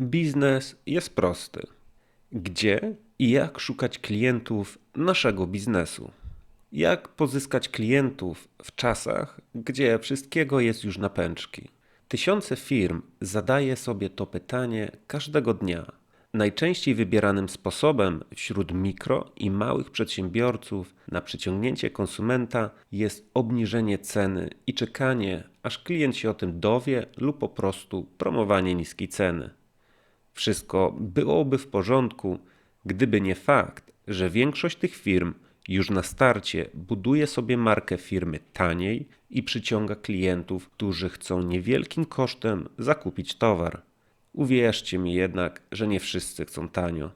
Biznes jest prosty. Gdzie i jak szukać klientów naszego biznesu? Jak pozyskać klientów w czasach, gdzie wszystkiego jest już na pęczki? Tysiące firm zadaje sobie to pytanie każdego dnia. Najczęściej wybieranym sposobem wśród mikro i małych przedsiębiorców na przyciągnięcie konsumenta jest obniżenie ceny i czekanie, aż klient się o tym dowie, lub po prostu promowanie niskiej ceny. Wszystko byłoby w porządku, gdyby nie fakt, że większość tych firm już na starcie buduje sobie markę firmy taniej i przyciąga klientów, którzy chcą niewielkim kosztem zakupić towar. Uwierzcie mi jednak, że nie wszyscy chcą tanio.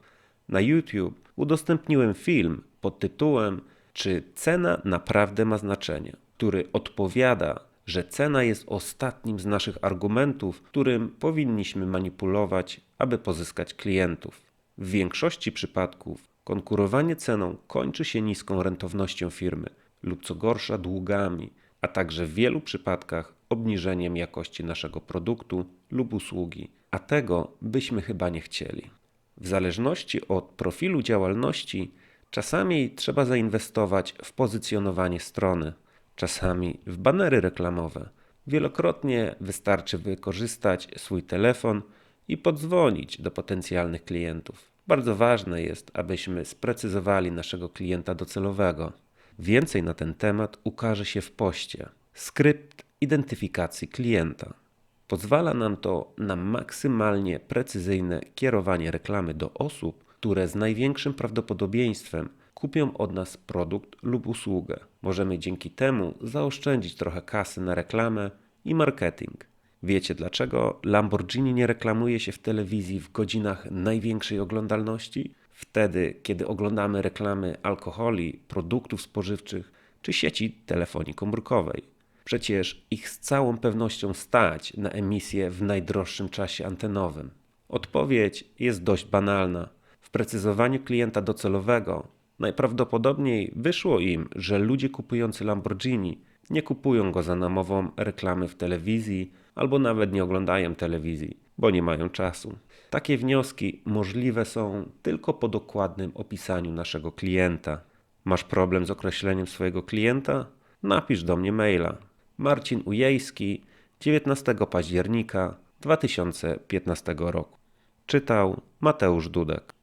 Na YouTube udostępniłem film pod tytułem Czy cena naprawdę ma znaczenie, który odpowiada, że cena jest ostatnim z naszych argumentów, którym powinniśmy manipulować, aby pozyskać klientów. W większości przypadków konkurowanie ceną kończy się niską rentownością firmy lub co gorsza długami, a także w wielu przypadkach obniżeniem jakości naszego produktu lub usługi, a tego byśmy chyba nie chcieli. W zależności od profilu działalności, czasami trzeba zainwestować w pozycjonowanie strony, czasami w banery reklamowe. Wielokrotnie wystarczy wykorzystać swój telefon i podzwonić do potencjalnych klientów. Bardzo ważne jest, abyśmy sprecyzowali naszego klienta docelowego. Więcej na ten temat ukaże się w poście. Skrypt identyfikacji klienta. Pozwala nam to na maksymalnie precyzyjne kierowanie reklamy do osób, które z największym prawdopodobieństwem kupią od nas produkt lub usługę. Możemy dzięki temu zaoszczędzić trochę kasy na reklamę i marketing. Wiecie dlaczego Lamborghini nie reklamuje się w telewizji w godzinach największej oglądalności? Wtedy, kiedy oglądamy reklamy alkoholi, produktów spożywczych czy sieci telefonii komórkowej. Przecież ich z całą pewnością stać na emisję w najdroższym czasie antenowym. Odpowiedź jest dość banalna. W precyzowaniu klienta docelowego najprawdopodobniej wyszło im, że ludzie kupujący Lamborghini nie kupują go za namową reklamy w telewizji albo nawet nie oglądają telewizji, bo nie mają czasu. Takie wnioski możliwe są tylko po dokładnym opisaniu naszego klienta. Masz problem z określeniem swojego klienta? Napisz do mnie maila. Marcin Ujejski, 19 października 2015 roku. Czytał Mateusz Dudek.